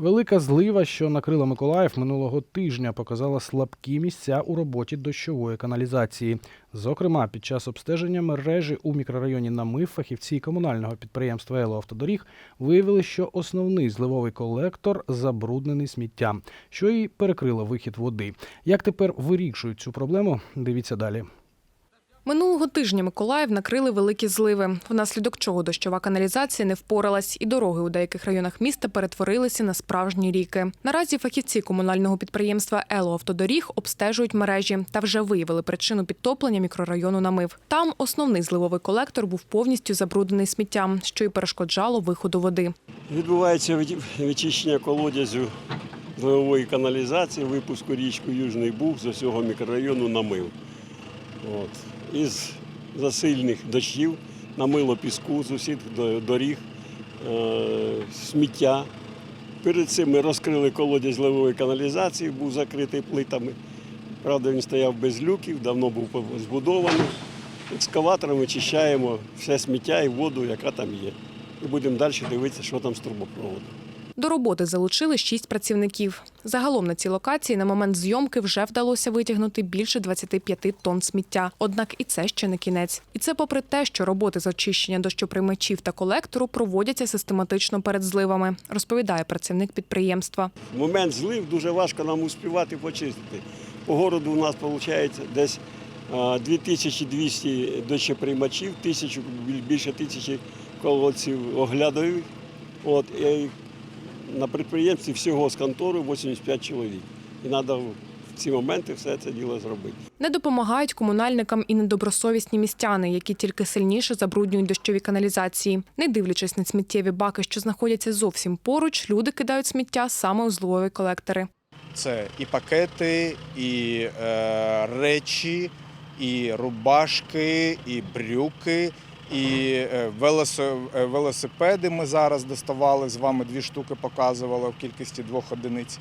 Велика злива, що накрила Миколаїв минулого тижня, показала слабкі місця у роботі дощової каналізації. Зокрема, під час обстеження мережі у мікрорайоні Намив фахівці комунального підприємства «Елоавтодоріг» виявили, що основний зливовий колектор забруднений сміттям, що і перекрило вихід води. Як тепер вирішують цю проблему? Дивіться далі. Минулого тижня Миколаїв накрили великі зливи, внаслідок чого дощова каналізація не впоралась, і дороги у деяких районах міста перетворилися на справжні ріки. Наразі фахівці комунального підприємства «Елоавтодоріг» обстежують мережі та вже виявили причину підтоплення мікрорайону Намив. Там основний зливовий колектор був повністю забруднений сміттям, що й перешкоджало виходу води. Відбувається від- вичищення колодязю зливової каналізації, випуску річку Южний Буг з усього мікрорайону намив. От. Із засильних дощів намило піску з усіх доріг, е, сміття. Перед цим ми розкрили колодязь зливової каналізації, був закритий плитами. Правда, він стояв без люків, давно був збудований. Екскаватором вичищаємо все сміття і воду, яка там є. І будемо далі дивитися, що там з трубопроводом. До роботи залучили шість працівників. Загалом на цій локації на момент зйомки вже вдалося витягнути більше 25 тонн сміття. Однак і це ще не кінець. І це попри те, що роботи з очищення дощоприймачів та колектору проводяться систематично перед зливами, розповідає працівник підприємства. В момент злив дуже важко нам успівати почистити. По городу у нас виходить десь а, 2200 дощоприймачів, тисячу, біль- більше тисячі колодців оглядових. От, на підприємстві всього з контори 85 чоловік. І треба в ці моменти все це діло зробити. Не допомагають комунальникам і недобросовісні містяни, які тільки сильніше забруднюють дощові каналізації. Не дивлячись на сміттєві баки, що знаходяться зовсім поруч, люди кидають сміття саме у зливові колектори. Це і пакети, і е, речі, і рубашки, і брюки, і е, е, велосипеди. Ми зараз доставали з вами дві штуки, показували в кількості двох одиниць.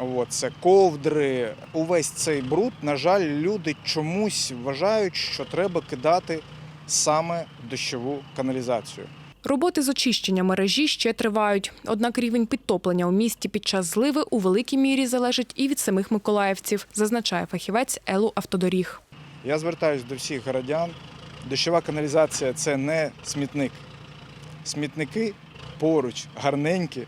От, це ковдри. Увесь цей бруд, на жаль, люди чомусь вважають, що треба кидати саме дощову каналізацію. Роботи з очищення мережі ще тривають. Однак рівень підтоплення у місті під час зливи у великій мірі залежить і від самих миколаївців, зазначає фахівець Елу Автодоріг. Я звертаюся до всіх городян. Дощова каналізація це не смітник. Смітники поруч, гарненькі.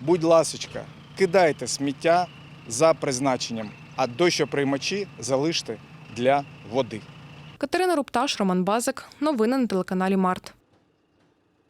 Будь ласочка, кидайте сміття за призначенням, а дощоприймачі залиште для води. Катерина Рупташ, Роман Базик. Новини на телеканалі Март.